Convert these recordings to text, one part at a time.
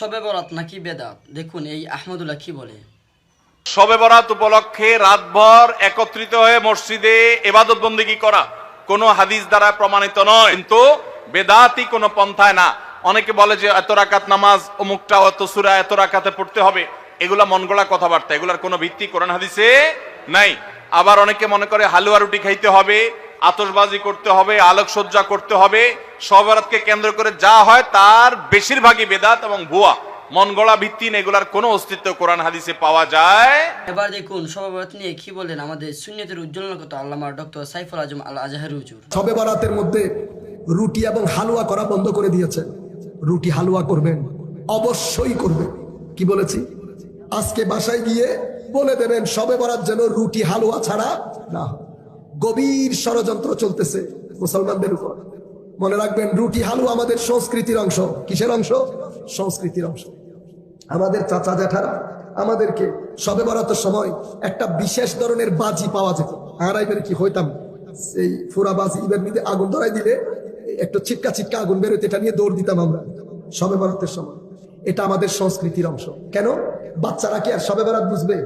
সবে বরাত নাকি বেদাত? দেখুন, এই আহমদুল্লাহ কি বলে? শবে বরাত উপলক্ষে রাতভর একত্রিত হয়ে মসজিদে এবাদত বন্দিগি করা কোনো হাদিস দ্বারা প্রমাণিত নয়। কিন্তু বেদাতি কোনো পন্থায় না। অনেকে বলে যে এত রাকাত নামাজ, অমুকটা এত সুরা, এত রাকাতে পড়তে হবে। এগুলা মন গড়া কথাবার্তা। এগুলার কোনো ভিত্তি কোরআন হাদিসে নাই। আবার অনেকে মনে করে হালুয়া রুটি খাইতে হবে আতশবাজি করতে হবে আলোকসজ্জা করতে হবে। সবরাতকে কেন্দ্র করে যা হয় তার বেশিরভাগই বেদাত এবং ভুয়া। মন গড়া ভিত্তিহীন এগুলার কোনো অস্তিত্ব কোরআন হাদিসে পাওয়া যায়। এবার দেখুন সবে বরাত নিয়ে কি বলেন আমাদের সুন্নতের উজ্জ্বলন কত আল্লামা ডক্টর সাইফুল আজম আল আজহারি হুজুর। সবে বরাতের মধ্যে রুটি এবং হালুয়া করা বন্ধ করে দিয়েছেন রুটি হালুয়া করবেন অবশ্যই করবেন। কি বলেছি? আজকে বাসায় গিয়ে বলে দেবেন সবে বরাত যেন রুটি হালুয়া ছাড়া না হয়। গভীর ষড়যন্ত্র চলতেছে মুসলমানদের উপর। মনে রাখবেন, রুটি হালুয়া আমাদের সংস্কৃতির অংশ। কিসের অংশ? সংস্কৃতির অংশ। আমাদের চাচা জ্যাঠারা আমাদেরকে সবে বরাতের সময় একটা বিশেষ ধরনের বাজি পাওয়া যেত। আর এবারে কি হইতাম? সেই ফুরা বাজি এবার নিতে আগুন ধরাই দিলে একটা ছিটকা ছিটকা আগুন বেরোতে এটা নিয়ে দৌড় দিতাম আমরা সবে বরাতের সময়। এটা আমাদের সংস্কৃতির অংশ। কেন? বাচ্চারা কি আর সবে বরাত বুঝবে?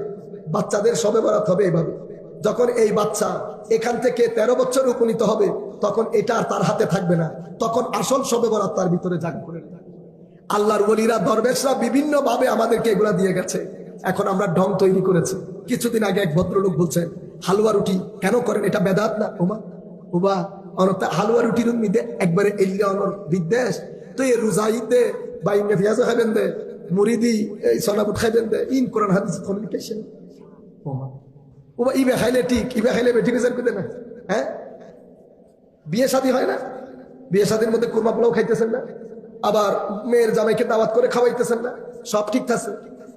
বাচ্চাদের সবে বরাত হবে এভাবে। যখন এই বাচ্চা এখান থেকে তেরো বছর উপনীত হবে, তখন এটা আর তার হাতে থাকবে না। তখন আসল সবে বরাত তার ভিতরে জাগ করে নেবে। আল্লাহর ওলিরা, দরবেশরা বিভিন্ন ভাবে আমাদেরকে এগুলা দিয়ে গেছে। এখন আমরা ঢং তৈরি করেছি। কিছুদিন আগে এক ভদ্রলোক বলছেন, হালুয়া রুটি কেন করেন? এটা বেদাত না? ওমা ওবা অনতা হালুয়া রুটির নিদে একবারে এলিয়া অনর বিদ্বেষ। তো এই রোজা ঈদে বা পেঁয়াজ খাইবেন দে, মুরিদি, এই সনাবুট খাইবেন দে, ইন কোরআন হাদিস কমিউনিকেশন ওবা ইবে খাইলে ঠিক, ইবে খাইলে বিচার করে না। হ্যাঁ? বিয়ে শাদী হয় না? বিয়ে শাদীর মধ্যে কুরমা পোলাও খাইতেছেন না? আবার মেয়ের জামাইকে দাওয়াত করে খাওয়াইতেছেন না? সব ঠিক আছে।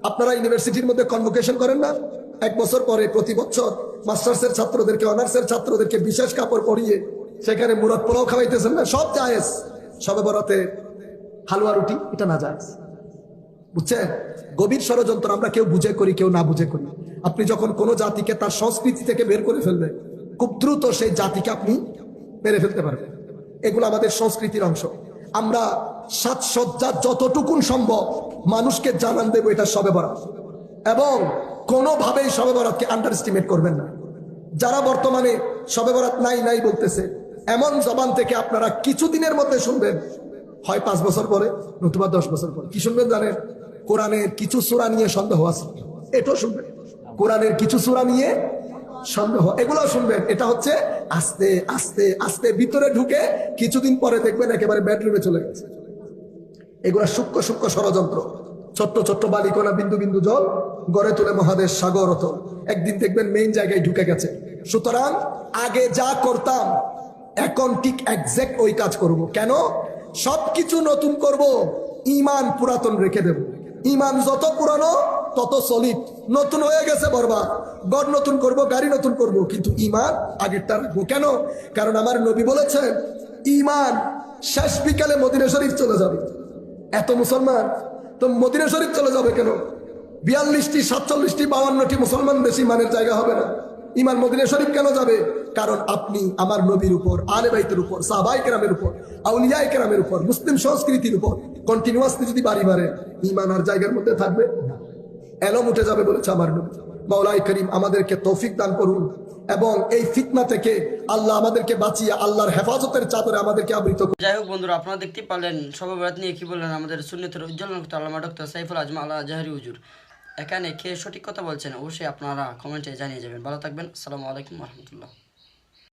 আপনারা ইউনিভার্সিটির মধ্যে কনভোকেশন করেন না? এক বছর পরে প্রতি বছর মাস্টার্সের ছাত্রদেরকে, অনার্সের ছাত্রদেরকে বিশেষ কাপড় পরিয়ে সেখানে মুরাদ পোলাও খাওয়াইতেছেন না? সব জায়েজ। সবে বরাতে হালুয়া রুটি, এটা না জায়েজ। বুঝছেন? গভীর ষড়যন্ত্র আমরা কেউ বুঝে করি, কেউ না বুঝে করি। আপনি যখন কোনো জাতিকে তার সংস্কৃতি থেকে বের করে ফেলবেন, খুব দ্রুত সেই জাতিকে আপনি মেরে ফেলতে পারবেন। এগুলো আমাদের সংস্কৃতির অংশ। আমরা সাজসজ্জা যতটুকুন সম্ভব মানুষকে জানান দেবো, এটা সবে বরাত। এবং কোনোভাবেই সবে বরাতকে আন্ডার এস্টিমেট করবেন না। যারা বর্তমানে সবে বরাত নাই নাই বলতেছে, এমন জবান থেকে আপনারা কিছুদিনের মধ্যে শুনবেন। হয় পাঁচ বছর পরে, নতুবা দশ বছর পরে। কি শুনবেন জানেন? কোরআনের কিছু সুরা নিয়ে সন্দেহ আছে? এটাও শুনবেন। কোরআনের কিছু সুরা নিয়ে সন্দেহ। এগুলো শুনবেন। এটা হচ্ছে আস্তে আস্তে আস্তে ভিতরে ঢুকে কিছুদিন পরে দেখবেন একেবারে বেডরুমে চলে গেছে। এগুলা সূক্ষ্ম সূক্ষ্ম ষড়যন্ত্র। ছোট্ট ছোট্ট বালিকোনা বিন্দু বিন্দু জল, গড়ে তুলে মহাদেশ সাগর অতল। একদিন দেখবেন মেইন জায়গায় ঢুকে গেছে। সুতরাং আগে যা করতাম, এখন ঠিক একজ্যাক্ট ওই কাজ করব। কেন? সবকিছু নতুন করব ইমান পুরাতন রেখে দেব। ইমান যত পুরানো, তত সলিড নতুন হয়ে গেছে বরবাদ। গড় নতুন করব, গাড়ি নতুন করব, কিন্তু ইমান আগেরটা রাখব কেন? কারণ আমার নবী বলেছেন, ইমান শেষ বিকালে মদিনা শরীফ চলে যাবে। এত মুসলমান, তো মদিনা শরীফ চলে যাবে কেন? বিয়াল্লিশটি, সাতচল্লিশটি, বাউান্নটি মুসলমান বেশি মানের জায়গা হবে না। ইমান মদিনা শরীফ কেন যাবে? কারণ আপনি আমার নবীর উপর, আলে বাইতের উপর সাহবাই কেরামের উপর আউলিয়াই কেরামের উপর, মুসলিম সংস্কৃতির উপর কন্টিনিউয়াসলি যদি বাড়ি মারেন ইমান আর জায়গার মধ্যে থাকবে এলম উঠে যাবে বলেছে আমার নবী। মাওলাই করিম আমাদেরকে তৌফিক দান করুন এবং এই ফিতনা থেকে আল্লাহ আমাদেরকে বাঁচিয়ে আল্লাহর হেফাজতের চাদরে আমাদেরকে আবৃত করুন। যাই হোক বন্ধুরা, আপনারা দেখতে পারলেন সবে বরাত নিয়ে কি বললেন? আমাদের সুন্নতের উজ্জ্বলন কত আল্লামা ডক্টর সাইফুল আজম আল আজহারি হুজুর। এখানে কে সঠিক কথা বলছেন, অবশ্যই আপনারা কমেন্টে জানিয়ে যাবেন। ভালো থাকবেন। আসসালামু আলাইকুম রহমতুল্লাহ।